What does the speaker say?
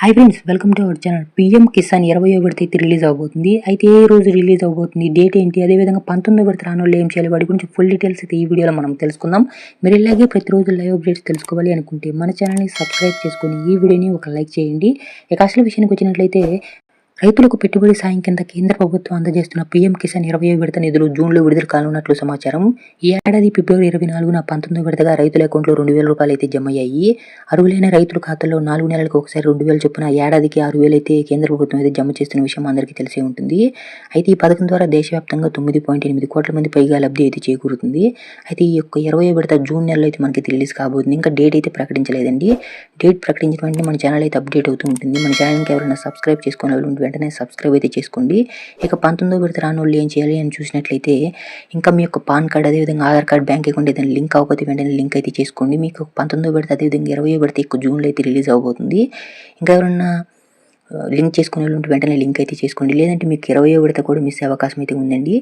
Hi friends welcome to our channel PM Kisan ఇరవై విడత అయితే రిలీజ్ అవబోతుంది. అయితే ఏ రోజు రిలీజ్ అవబోతుంది? డేట్ ఏంటి? అదేవిధంగా పంతొమ్మిదో విడత రానోళ్ళు ఏం చేయాలి? వాటి గురించి ఫుల్ డీటెయిల్స్ అయితే ఈ వీడియోలో మనం తెలుసుకుందాం. మీరు ఇలాగే ప్రతిరోజు లైవ్ అప్డేట్స్ తెలుసుకోవాలి అనుకుంటే మన ఛానల్ని సబ్స్క్రైబ్ చేసుకొని ఈ వీడియోని ఒక లైక్ చేయండి. ఇక అసలు విషయానికి వచ్చినట్లయితే రైతులకు పెట్టుబడి సాయం కింద కేంద్ర ప్రభుత్వం అందజేస్తున్న పీఎం కిసాన్ ఇరవై విడత నిధులు జూన్లో విడుదల కానున్నట్లు సమాచారం. ఈ ఏడాది ఫిబ్రవరి ఇరవై నాలుగున పంతొమ్మిది విడతగా రైతుల అకౌంట్లో రెండు వేల రూపాయలు అయితే జమ అయ్యాయి అర్హులైన రైతుల ఖాతాలో నాలుగు నెలలకు ఒకసారి రెండు వేలు చొప్పున ఏడాదికి ఆరు వేలు అయితే కేంద్ర ప్రభుత్వం అయితే జమ చేస్తున్న విషయం అందరికీ తెలిసే ఉంటుంది. అయితే ఈ పథకం ద్వారా దేశవ్యాప్తంగా తొమ్మిది పాయింట్ ఎనిమిది కోట్ల మంది పైగా లబ్ధి అయితే చేకూరుతుంది. అయితే ఈ యొక్క ఇరవై విడత జూన్ నెలలో అయితే మనకి రిలీజ్ కాబోతుంది. ఇంకా డేట్ అయితే ప్రకటించలేదండి. డేట్ ప్రకటించిన వెంటనే మన ఛానల్ అయితే అప్డేట్ అవుతూ ఉంటుంది. మన ఛానల్కి ఎవరైనా సబ్స్క్రైబ్ చేసుకునే వాళ్ళు వెంటనే సబ్స్క్రైబ్ అయితే చేసుకోండి. ఇక పంతొమ్మిదో విడత రాని వాళ్ళు ఏం చేయాలి అని చూసినట్లయితే ఇంకా మీ యొక్క పాన్ కార్డ్ అదేవిధంగా ఆధార్ కార్డ్ బ్యాంక్ అకౌంట్ ఏదైనా లింక్ అవ్వకపోతే వెంటనే లింక్ అయితే చేసుకోండి. మీకు పంతొమ్మిదో విడత అదేవిధంగా ఇరవై విడత ఎక్కువ జూన్లో అయితే రిలీజ్ అవబోతుంది ఇంకా ఎవరన్నా లింక్ చేసుకునే వాళ్ళు వెంటనే లింక్ అయితే చేసుకోండి. లేదంటే మీకు ఇరవై విడత కూడా మిస్ అవకాశం అయితే ఉందండి.